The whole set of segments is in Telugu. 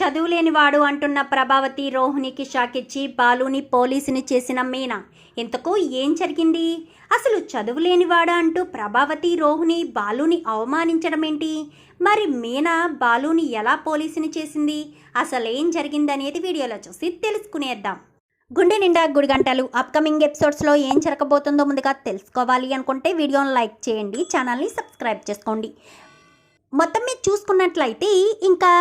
చదువులేనివాడు అంటున్న ప్రభావతి రోహిణికి షాకిచ్చి బాలుని పోలీసుని చేసిన మీనా. ఇంతకు ఏం జరిగింది? అసలు చదువులేనివాడా అంటూ ప్రభావతి రోహిణి బాలుని అవమానించడం ఏంటి మరి మీనా బాలుని ఎలా పోలీసుని చేసింది? అసలేం జరిగిందనేది వీడియోలో చూసి తెలుసుకునేద్దాం. గుండె నిండా గుడిగంటలు అప్కమింగ్ ఎపిసోడ్స్లో ఏం జరగబోతుందో ముందుగా తెలుసుకోవాలి అనుకుంటే వీడియోని లైక్ చేయండి ఛానల్ని సబ్స్క్రైబ్ చేసుకోండి. మొత్తం మీద చూసుకున్నట్లయితే ఇంకా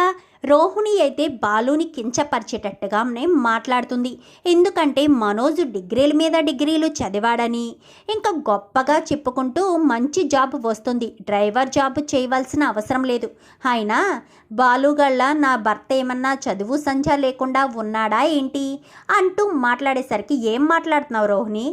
రోహిణి అయితే బాలుని కించపరిచేటట్టుగానే మాట్లాడుతుంది. ఎందుకంటే మనోజ్ డిగ్రీల మీద డిగ్రీలు చదివాడని. ఇంకా గొప్పగా చెప్పుకుంటూ మంచి జాబ్ వస్తుంది. డ్రైవర్ జాబ్ చేయవలసిన అవసరం లేదు. అయినా బాలుగళ్ళ నా భర్త ఏమన్నా చదువు సంధ్య లేకుండా ఉన్నాడా ఏంటి? అంటూ మాట్లాడేసరికి ఏం మాట్లాడుతున్నావు రోహిణి?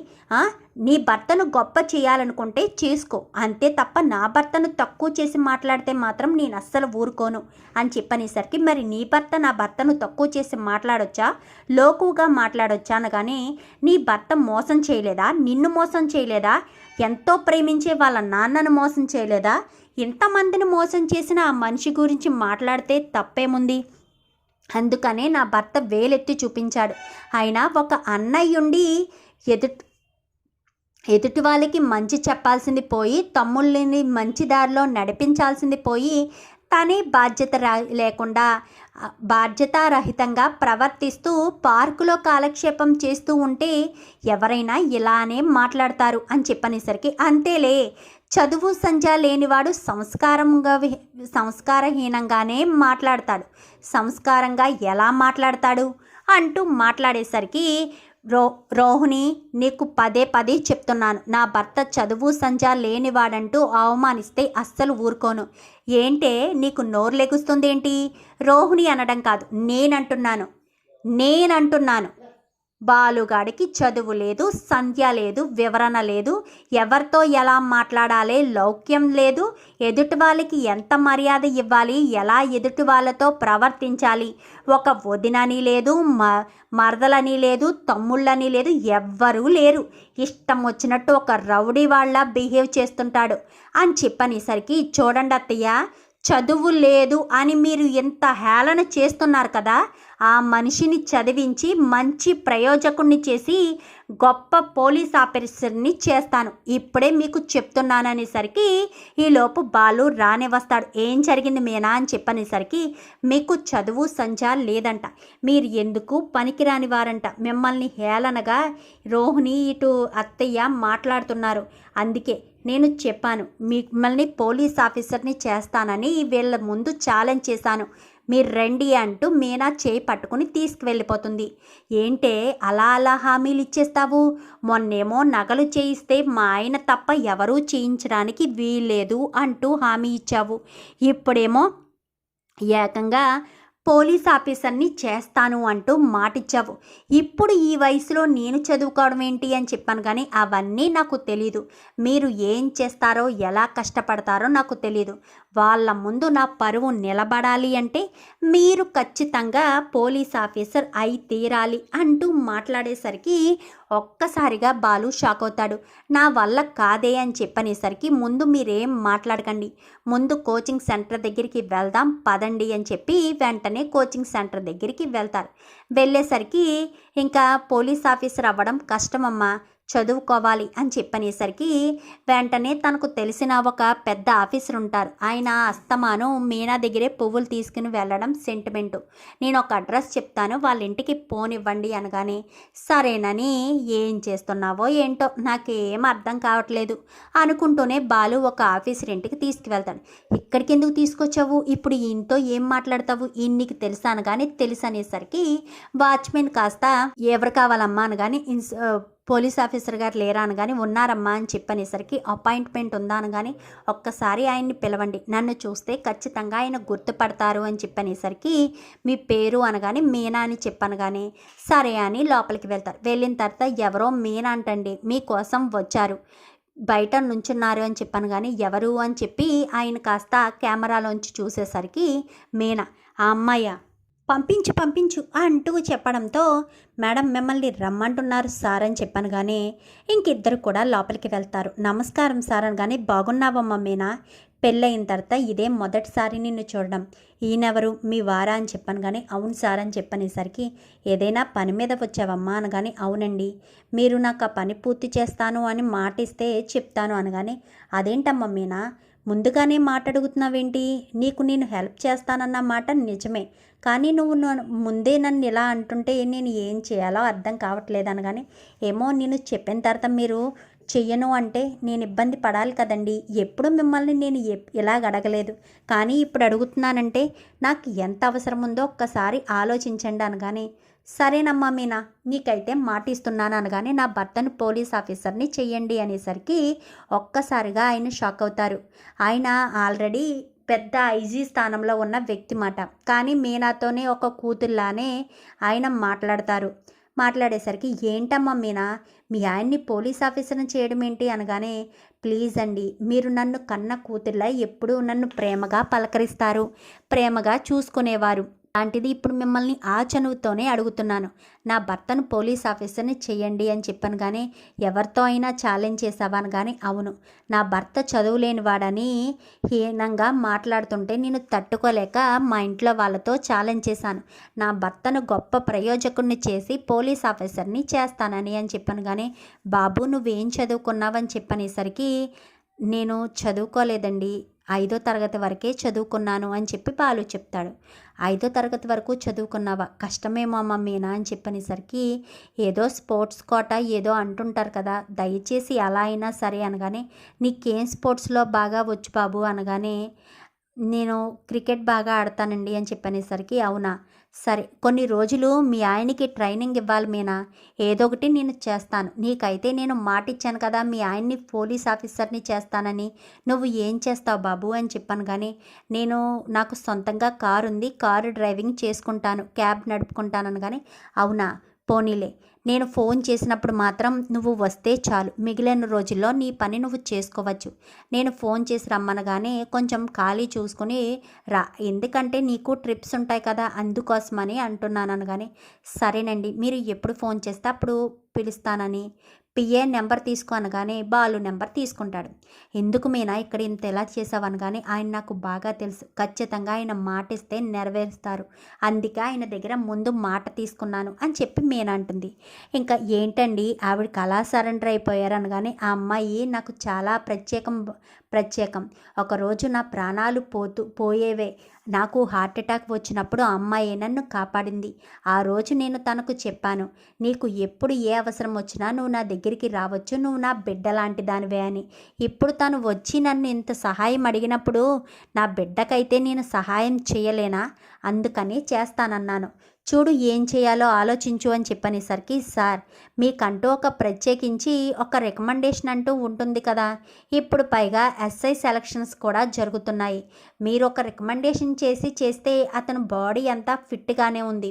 నీ భర్తను గొప్ప చేయాలనుకుంటే చేసుకో. అంతే తప్ప నా భర్తను తక్కువ చేసి మాట్లాడితే మాత్రం నేను అస్సలు ఊరుకోను. అని చెప్పనేసరికి మరి నీ భర్త నా భర్తను తక్కువ చేసి మాట్లాడొచ్చా? లోకుగా మాట్లాడొచ్చా అనగానే నీ భర్త మోసం చేయలేదా? నిన్ను మోసం చేయలేదా? ఎంతో ప్రేమించే వాళ్ళ నాన్నను మోసం చేయలేదా? ఇంతమందిని మోసం చేసిన ఆ మనిషి గురించి మాట్లాడితే తప్పేముంది? అందుకనే నా భర్త వేలెత్తి చూపించాడు. అయినా ఒక అన్నయ్యుండి ఎదుటి ఎదుటి వాళ్ళకి మంచి చెప్పాల్సింది పోయి తమ్ముళ్ళని మంచి దారిలో నడిపించాల్సింది పోయి తనే బాధ్యత రా లేకుండా బాధ్యతారహితంగా ప్రవర్తిస్తూ పార్కులో కాలక్షేపం చేస్తూ ఉంటే ఎవరైనా ఇలానే మాట్లాడతారు అని చెప్పనేసరికి అంతేలే. చదువు సంధ్య లేనివాడు సంస్కారంగా సంస్కారహీనంగానే మాట్లాడతాడు. సంస్కారంగా ఎలా మాట్లాడతాడు? అంటూ మాట్లాడేసరికి రో రోహిణి నీకు పదే పదే చెప్తున్నాను. నా భర్త చదువు సంజా లేనివాడంటూ అవమానిస్తే అస్సలు ఊరుకోను. ఏంటే నీకు నోరు లెగుస్తుందేంటి? రోహిణి అనడం కాదు నేనంటున్నాను. నేనంటున్నాను. బాలుగాడికి చదువు లేదు సంధ్య లేదు వివరణ లేదు. ఎవరితో ఎలా మాట్లాడాలి లౌక్యం లేదు. ఎదుటి వాళ్ళకి ఎంత మర్యాద ఇవ్వాలి ఎలా ఎదుటి వాళ్ళతో ప్రవర్తించాలి. ఒక వదినని లేదు మ మరదలని లేదు తమ్ముళ్ళని లేదు ఎవ్వరూ లేరు. ఇష్టం వచ్చినట్టు ఒక రౌడీ వాళ్ళ బిహేవ్ చేస్తుంటాడు. అని చెప్పనేసరికి చూడండి అత్తయ్య చదువు లేదు అని మీరు ఎంత హేళన చేస్తున్నారు కదా ఆ మనిషిని చదివించి మంచి ప్రయోజకుణ్ణి చేసి గొప్ప పోలీస్ ఆఫీసర్ని చేస్తాను. ఇప్పుడే మీకు చెప్తున్నాననేసరికి ఈలోపు బాలు రానే వస్తాడు ఏం జరిగింది మీనా అని చెప్పనేసరికి మీకు చదువు సంచా లేదంట. మీరు ఎందుకు పనికిరాని వారంట మిమ్మల్ని హేళనగా రోహిణి ఇటు అత్తయ్య మాట్లాడుతున్నారు. అందుకే నేను చెప్పాను మిమ్మల్ని పోలీస్ ఆఫీసర్ని చేస్తానని వీళ్ళ ముందు ఛాలెంజ్ చేశాను. మీరు రండి అంటూ మీనా చేయి పట్టుకుని తీసుకువెళ్ళిపోతుంది. ఏంటే అలా అలా హామీలు ఇచ్చేస్తావు? మొన్నేమో నగలు చేయిస్తే మా ఆయన తప్ప ఎవరూ చేయించడానికి వీల్లేదు అంటూ హామీ ఇచ్చావు. ఇప్పుడేమో ఏకంగా పోలీస్ ఆఫీసర్ని చేస్తాను అంటూ మాటిచ్చావు. ఇప్పుడు ఈ వయసులో నేను చదువుకోవడం ఏంటి అని చెప్పాను కానీ అవన్నీ నాకు తెలీదు. మీరు ఏం చేస్తారో ఎలా కష్టపడతారో నాకు తెలీదు. వాళ్ళ ముందు నా పరువు నిలబడాలి అంటే మీరు ఖచ్చితంగా పోలీస్ ఆఫీసర్ అయి తీరాలి అంటూ మాట్లాడేసరికి ఒక్కసారిగా బాలు షాక్ అవుతాడు. నా వల్ల కాదే అని చెప్పనేసరికి ముందు మీరేం మాట్లాడకండి. ముందు కోచింగ్ సెంటర్ దగ్గరికి వెళ్దాం పదండి అని చెప్పి వెంటనే కోచింగ్ సెంటర్ దగ్గరికి వెళ్తారు. వెళ్ళేసరికి ఇంకా పోలీస్ ఆఫీసర్ అవ్వడం కష్టమమ్మా. చదువుకోవాలి అని చెప్పనేసరికి వెంటనే తనకు తెలిసిన ఒక పెద్ద ఆఫీసర్ ఉంటారు. ఆయన అస్తమానం మీనా దగ్గరే పువ్వులు తీసుకుని వెళ్ళడం సెంటిమెంటు నేను ఒక అడ్రస్ చెప్తాను వాళ్ళ ఇంటికి పోనివ్వండి అనగానే సరేనని ఏం చేస్తున్నావో ఏంటో నాకేం అర్థం కావట్లేదు అనుకుంటూనే బాలు ఒక ఆఫీసర్ ఇంటికి తీసుకువెళ్తాడు. ఇక్కడికి ఎందుకు తీసుకొచ్చావు? ఇప్పుడు ఈయనతో ఏం మాట్లాడతావు? ఈయన తెలుసా? అనగానే తెలుసు అనేసరికి వాచ్మెన్ కాస్త ఎవరు కావాలమ్మా? అనగానే ఇన్స్ పోలీస్ ఆఫీసర్ గారు లేరా అనగాని ఉన్నారమ్మా అని చెప్పనేసరికి అపాయింట్మెంట్ ఉందా కానీ ఒక్కసారి ఆయన్ని పిలవండి. నన్ను చూస్తే ఖచ్చితంగా ఆయన గుర్తుపడతారు అని చెప్పనేసరికి మీ పేరు అనగానే మీనా అని చెప్పనగానే సరే అని లోపలికి వెళ్తారు. వెళ్ళిన తర్వాత ఎవరో మీనా అంటండి. మీకోసం వచ్చారు. బయట నుంచున్నారు అని చెప్పాను కానీ ఎవరు అని చెప్పి ఆయన కాస్త కెమెరాలోంచి చూసేసరికి మీనా ఆ అమ్మాయ? పంపించు పంపించు అంటూ చెప్పడంతో మేడం మిమ్మల్ని రమ్మంటున్నారు సార్ అని చెప్పాను కానీ ఇంకిద్దరు కూడా లోపలికి వెళ్తారు. నమస్కారం సార్ అనగానే బాగున్నావమ్మా మీనా. పెళ్ళయిన తర్వాత ఇదే మొదటిసారి నిన్ను చూడడం. ఈయనెవరు? మీ వారా అని చెప్పాను కానీ అవును సార్ అని చెప్పనేసరికి ఏదైనా పని మీద వచ్చావమ్మా అనగానే అవునండి. మీరు నాకు ఆ పని పూర్తి చేస్తాను అని మాట ఇస్తే చెప్తాను అనగానే అదేంటమ్మా మీనా? ముందుగానే మాట అడుగుతున్నావేంటి నీకు నేను హెల్ప్ చేస్తానన్న మాట నిజమే. కానీ నువ్వు నన్ను ముందే నన్ను ఇలా అంటుంటే నేను ఏం చేయాలో అర్థం కావట్లేదు అనగానే ఏమో నేను చెప్పిన తర్వాత మీరు చెయ్యను అంటే నేను ఇబ్బంది పడాలి కదండి. ఎప్పుడు మిమ్మల్ని నేను ఇలాగ అడగలేదు. కానీ ఇప్పుడు అడుగుతున్నానంటే నాకు ఎంత అవసరం ఉందో ఒక్కసారి ఆలోచించండి అనగానే సరేనమ్మా మీనా నీకైతే మాట ఇస్తున్నాను అనగానే నా భర్తను పోలీస్ ఆఫీసర్ని చెయ్యండి అనేసరికి ఒక్కసారిగా ఆయన షాక్ అవుతారు. ఆయన ఆల్రెడీ పెద్ద ఐజీ స్థానంలో ఉన్న వ్యక్తి మాట. కానీ మీనాతోనే ఒక కూతుర్లానే ఆయన మాట్లాడతారు. మాట్లాడేసరికి ఏంటమ్మా మీనా? మీ ఆయన్ని పోలీస్ ఆఫీసర్ని చేయడం ఏంటి? అనగానే ప్లీజ్ అండి మీరు నన్ను కన్న కూతుర్లా ఎప్పుడూ నన్ను ప్రేమగా పలకరిస్తారు. ప్రేమగా చూసుకునేవారు. అలాంటిది ఇప్పుడు మిమ్మల్ని ఆ చనువుతోనే అడుగుతున్నాను. నా భర్తను పోలీస్ ఆఫీసర్ని చెయ్యండి అని చెప్పాను కానీ ఎవరితో అయినా ఛాలెంజ్ చేసావాను కానీ అవును. నా భర్త చదువులేనివాడని హీనంగా మాట్లాడుతుంటే నేను తట్టుకోలేక మా ఇంట్లో వాళ్ళతో ఛాలెంజ్ చేశాను. నా భర్తను గొప్ప ప్రయోజకుడిని చేసి పోలీస్ ఆఫీసర్ని చేస్తానని అని చెప్పాను కానీ బాబు నువ్వేం చదువుకున్నావని చెప్పనేసరికి నేను చదువుకోలేదండి. ఐదో తరగతి వరకే చదువుకున్నాను అని చెప్పి బాలు చెప్తాడు. ఐదో తరగతి వరకు చదువుకున్నావా? కష్టమేమో అమ్మ మీనా అని చెప్పనేసరికి ఏదో స్పోర్ట్స్ కోట ఏదో అంటుంటారు కదా దయచేసి ఎలా అయినా సరే అనగానే నీకేం స్పోర్ట్స్లో బాగా వచ్చు బాబు అనగానే నేను క్రికెట్ బాగా ఆడతానండి అని చెప్పనేసరికి అవునా? సరే కొన్ని రోజులు మీ ఆయనకి ట్రైనింగ్ ఇవ్వాలి మీనా? ఏదో ఒకటి నేను చేస్తాను. నీకైతే నేను మాట ఇచ్చాను కదా మీ ఆయన్ని పోలీస్ ఆఫీసర్ని చేస్తానని. నువ్వు ఏం చేస్తావు బాబు అని చెప్పాను కానీ నేను నాకు సొంతంగా కారు ఉంది కారు డ్రైవింగ్ చేసుకుంటాను క్యాబ్ నడుపుకుంటానని కానీ అవునా? పోనీలే. నేను ఫోన్ చేసినప్పుడు మాత్రం నువ్వు వస్తే చాలు. మిగిలిన రోజుల్లో నీ పని నువ్వు చేసుకోవచ్చు. నేను ఫోన్ చేసి రమ్మనగానే కొంచెం ఖాళీ చూసుకుని రా. ఎందుకంటే నీకు ట్రిప్స్ ఉంటాయి కదా అందుకోసమని అంటున్నాను అనగానే సరేనండి మీరు ఎప్పుడు ఫోన్ చేస్తే అప్పుడు పిలుస్తానని. పిఏ నెంబర్ తీసుకో అనగానే బాలు నెంబర్ తీసుకుంటాడు. ఎందుకు మీనా ఇక్కడ ఇంత ఎలా చేసావు అనగానే ఆయన నాకు బాగా తెలుసు. ఖచ్చితంగా ఆయన మాట ఇస్తే నెరవేరుస్తారు. అందుకే ఆయన దగ్గర ముందు మాట తీసుకున్నాను అని చెప్పి మీనా అంటుంది. ఇంకా ఏంటండి? ఆవిడకి అలా సరెండర్ అయిపోయారనగానే ఆ అమ్మాయి నాకు చాలా ప్రత్యేకం ప్రత్యేకం. ఒకరోజు నా ప్రాణాలు పోతూ పోయేవే. నాకు హార్ట్ అటాక్ వచ్చినప్పుడు ఆ అమ్మాయి నన్ను కాపాడింది. ఆ రోజు నేను తనకు చెప్పాను నీకు ఎప్పుడు ఏ అవసరం వచ్చినా నువ్వు నా దగ్గరికి రావచ్చు నువ్వు నా బిడ్డ లాంటి దానివే అని. ఇప్పుడు తను వచ్చి నన్ను ఇంత సహాయం అడిగినప్పుడు నా బిడ్డకైతే నేను సహాయం చేయలేనా? అందుకని చేస్తానన్నాను. చూడు ఏం చేయాలో ఆలోచించు అని చెప్పనేసరికి సార్ మీకంటూ ఒక ప్రత్యేకించి ఒక రికమెండేషన్ అంటూ ఉంటుంది కదా. ఇప్పుడు పైగా ఎస్ఐ సెలక్షన్స్ కూడా జరుగుతున్నాయి. మీరు ఒక రికమెండేషన్ చేసి చేస్తే అతని బాడీ అంతా ఫిట్గానే ఉంది.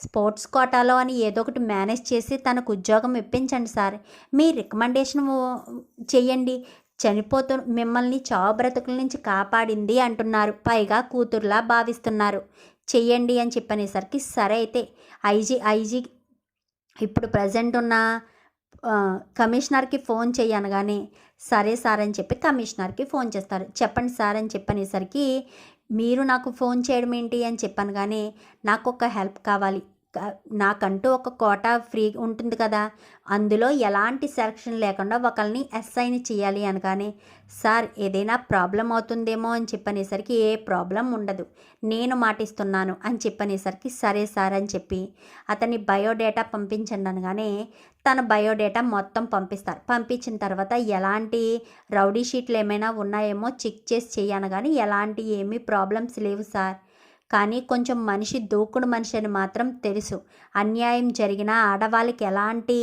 స్పోర్ట్స్ కోటాలో అని ఏదో ఒకటి మేనేజ్ చేసి తనకు ఉద్యోగం ఇప్పించండి సార్. మీ రికమెండేషన్ చేయండి. చనిపోతు మిమ్మల్ని చావు బ్రతుకుల నుంచి కాపాడింది అంటున్నారు. పైగా కూతురులా భావిస్తున్నారు. చెయ్యండి అని చెప్పనేసరికి సరే అయితే ఐజీ ఐజీ ఇప్పుడు ప్రజెంట్ ఉన్న కమిషనర్కి ఫోన్ చేయనగానే సరే సార్ అని చెప్పి కమిషనర్కి ఫోన్ చేస్తారు. చెప్పండి సార్ అని చెప్పనేసరికి మీరు నాకు ఫోన్ చేయడం ఏంటి అని చెప్పాను కానీ నాకు ఒక హెల్ప్ కావాలి. నాకంటూ ఒక కోటా ఫ్రీ ఉంటుంది కదా. అందులో ఎలాంటి సెలక్షన్ లేకుండా ఒకరిని ఎస్ఐని చేయాలి అనగానే సార్ ఏదైనా ప్రాబ్లం అవుతుందేమో అని చెప్పనేసరికి ఏ ప్రాబ్లం ఉండదు. నేను మాటిస్తున్నాను అని చెప్పనేసరికి సరే సార్ అని చెప్పి అతని బయోడేటా పంపించండి అనగానే తన బయోడేటా మొత్తం పంపిస్తారు. పంపించిన తర్వాత ఎలాంటి రౌడీ షీట్లు ఏమైనా ఉన్నాయేమో చెక్ చేసి చేయను కానీ ఎలాంటి ఏమీ ప్రాబ్లమ్స్ లేవు సార్. కానీ కొంచెం మనిషి దూకుడు మనిషి అని మాత్రం తెలుసు. అన్యాయం జరిగినా ఆడవాళ్ళకి ఎలాంటి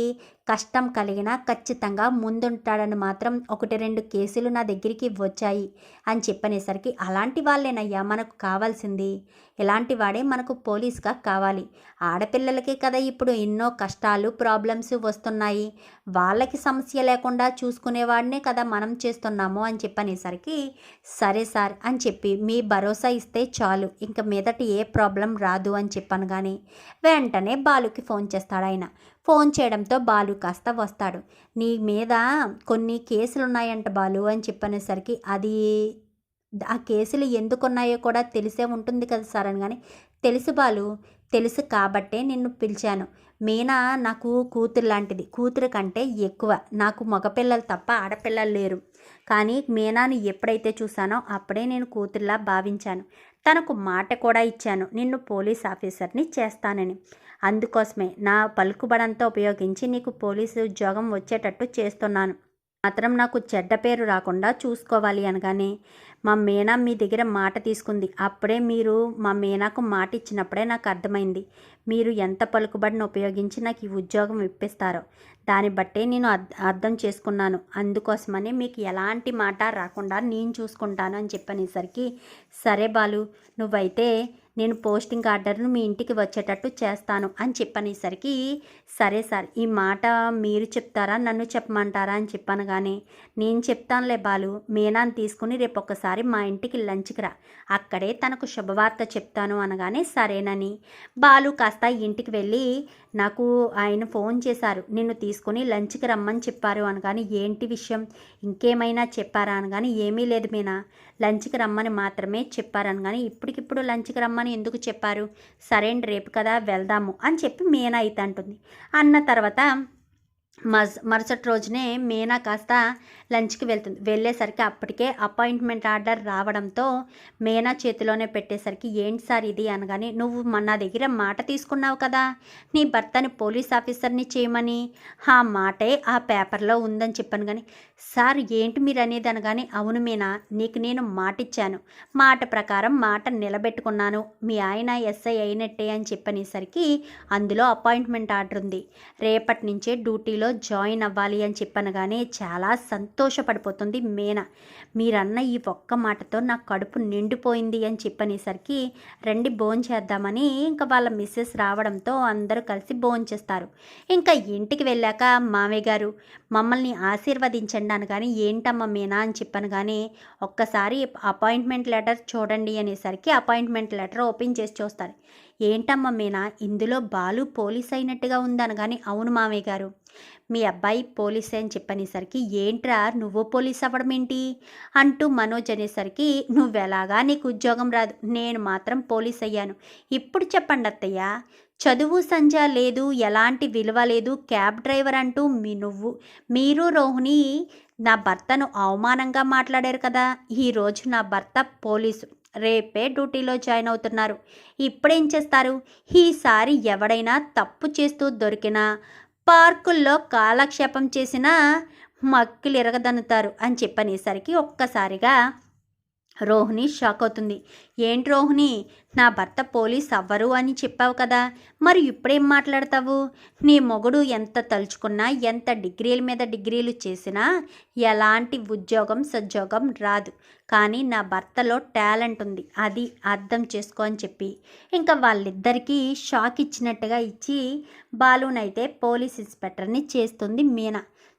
కష్టం కలిగినా ఖచ్చితంగా ముందుంటాడని మాత్రం ఒకటి రెండు కేసులు నా దగ్గరికి వచ్చాయి అని చెప్పనేసరికి అలాంటి వాళ్ళేనయ్యా మనకు కావాల్సింది. ఇలాంటి వాడే మనకు పోలీస్గా కావాలి. ఆడపిల్లలకే కదా ఇప్పుడు ఎన్నో కష్టాలు ప్రాబ్లమ్స్ వస్తున్నాయి. వాళ్ళకి సమస్య లేకుండా చూసుకునేవాడినే కదా మనం చేస్తున్నాము అని చెప్పనేసరికి సరే సార్ అని చెప్పి మీ భరోసా ఇస్తే చాలు ఇంక మీదట ఏ ప్రాబ్లం రాదు అని చెప్పాను కానీ వెంటనే బాలుకి ఫోన్ చేస్తాడు ఆయన. ఫోన్ చేయడంతో బాలు కాస్త వస్తాడు. నీ మీద కొన్ని కేసులు ఉన్నాయంట బాలు అని చెప్పనేసరికి అది ఆ కేసులు ఎందుకున్నాయో కూడా తెలిసే ఉంటుంది కదా సార్ అని కానీ తెలుసు బాలు తెలుసు కాబట్టే నిన్ను పిలిచాను. మీనా నాకు కూతురు లాంటిది. కూతురు కంటే ఎక్కువ. నాకు మగపిల్లలు తప్ప ఆడపిల్లలు లేరు. కానీ మీనాను ఎప్పుడైతే చూశానో అప్పుడే నేను కూతురులా భావించాను. తనకు మాట కూడా ఇచ్చాను. నిన్ను పోలీస్ ఆఫీసర్ని చేస్తానని. అందుకోసమే నా పలుకుబడంతో ఉపయోగించి నీకు పోలీసు ఉద్యోగం వచ్చేటట్టు చేస్తున్నాను. మాత్రం నాకు చెడ్డ పేరు రాకుండా చూసుకోవాలి అనగానే మా మీనా మీ దగ్గర మాట తీసుకుంది. అప్పుడే మీరు మా మీనాకు మాట ఇచ్చినప్పుడే నాకు అర్థమైంది. మీరు ఎంత పలుకుబడిని ఉపయోగించి నాకు ఈ ఉద్యోగం ఇప్పిస్తారో. దాన్ని బట్టే నేను అర్థం చేసుకున్నాను. అందుకోసమని మీకు ఎలాంటి మాట రాకుండా నేను చూసుకుంటాను అని చెప్పనేసరికి సరే బాలు నువ్వైతే నేను పోస్టింగ్ ఆర్డర్ను మీ ఇంటికి వచ్చేటట్టు చేస్తాను అని చెప్పనేసరికి సరే సార్ ఈ మాట మీరు చెప్తారా నన్ను చెప్పమంటారా అని చెప్పాను కానీ నేను చెప్తానులే బాలు మీనాన్ని తీసుకుని రేపు ఒక్కసారి మా ఇంటికి లంచ్కి రా అక్కడే తనకు శుభవార్త చెప్తాను అనగానే సరేనని. బాలు కాస్త ఇంటికి వెళ్ళి నాకు ఆయన ఫోన్ చేశారు నిన్ను తీసుకుని లంచ్కి రమ్మని చెప్పారు అనగాని ఏంటి విషయం? ఇంకేమైనా చెప్పారా అనగాని ఏమీ లేదు మీనా లంచ్కి రమ్మని మాత్రమే చెప్పారని కానీ ఇప్పటికిప్పుడు లంచ్కి రమ్మని ఎందుకు చెప్పారు? సరే అండి రేపు కదా వెళ్దాము అని చెప్పి మీనా అయితే అంటుంది. అన్న తర్వాత మస్ మరుసటి రోజునే మీనా కాస్త లంచ్కి వెళ్తుంది. వెళ్ళేసరికి అప్పటికే అపాయింట్మెంట్ ఆర్డర్ రావడంతో మేనా చేతిలోనే పెట్టేసరికి ఏంటి సార్ ఇది? అనగానే నువ్వు మన నా దగ్గర మాట తీసుకున్నావు కదా నీ భర్తని పోలీస్ ఆఫీసర్ని చేయమని. ఆ మాటే ఆ పేపర్లో ఉందని చెప్పాను కానీ సార్ ఏంటి మీరు అనేది? అనగానే అవును మీనా నీకు నేను మాట ఇచ్చాను. మాట ప్రకారం మాట నిలబెట్టుకున్నాను. మీ ఆయన ఎస్ఐ అయినట్టే అని చెప్పనేసరికి అందులో అపాయింట్మెంట్ ఆర్డర్ ఉంది. రేపటి నుంచే డ్యూటీలో జాయిన్ అవ్వాలి అని చెప్పనగానే చాలా సంతోషం సంతోషపడిపోతుంది మీనా. మీరన్న ఈ ఒక్క మాటతో నా కడుపు నిండిపోయింది అని చెప్పనేసరికి రండి భోజనం చేద్దామని ఇంకా వాళ్ళ మిస్సెస్ రావడంతో అందరూ కలిసి భోజనం చేస్తారు ఇంకా ఇంటికి వెళ్ళాక మామయ్య గారు మమ్మల్ని ఆశీర్వదించండి అనగాని ఏంటమ్మా మీనా అని చెప్పాను కానీ ఒక్కసారి అపాయింట్మెంట్ లెటర్ చూడండి అనేసరికి అపాయింట్మెంట్ లెటర్ ఓపెన్ చేసి చూస్తారు. ఏంటమ్మా మీనా? ఇందులో బాలు పోలీస్ అయినట్టుగా ఉందనగాని అవును మామయ్య గారు. మీ అబ్బాయి పోలీసే అని చెప్పనేసరికి ఏంట్రా నువ్వు పోలీస్ అవ్వడం ఏంటి? అంటూ మనోజ్ అనేసరికి నువ్వెలాగా నీకు ఉద్యోగం రాదు. నేను మాత్రం పోలీస్ అయ్యాను. ఇప్పుడు చెప్పండి అత్తయ్య. చదువు సంజ లేదు ఎలాంటి విలువ లేదు క్యాబ్ డ్రైవర్ అంటూ మీ నువ్వు మీరు రోహిణి నా భర్తను అవమానంగా మాట్లాడారు కదా. ఈరోజు నా భర్త పోలీసు. రేపే డ్యూటీలో జాయిన్ అవుతున్నారు. ఇప్పుడేం చేస్తారు? ఈసారి ఎవడైనా తప్పు చేస్తూ దొరికినా పార్కుల్లో కాలక్షేపం చేసినా మక్కులు ఎరగదన్నుతారు అని చెప్పనేసరికి ఒక్కసారిగా రోహిణి షాక్ అవుతుంది ఏంటి రోహిణి నా భర్త పోలీస్ అవ్వరు అని చెప్పావు కదా మరి ఇప్పుడేం మాట్లాడతావు? నీ మొగుడు ఎంత తలుచుకున్నా ఎంత డిగ్రీల మీద డిగ్రీలు చేసినా ఎలాంటి ఉద్యోగం సద్యోగం రాదు. కానీ నా భర్తలో టాలెంట్ ఉంది అది అర్థం చేసుకో అని చెప్పి ఇంకా వాళ్ళిద్దరికీ షాక్ ఇచ్చినట్టుగా ఇచ్చి బాలునైతే పోలీస్ ఇన్స్పెక్టర్ని చేస్తుంది మీనా.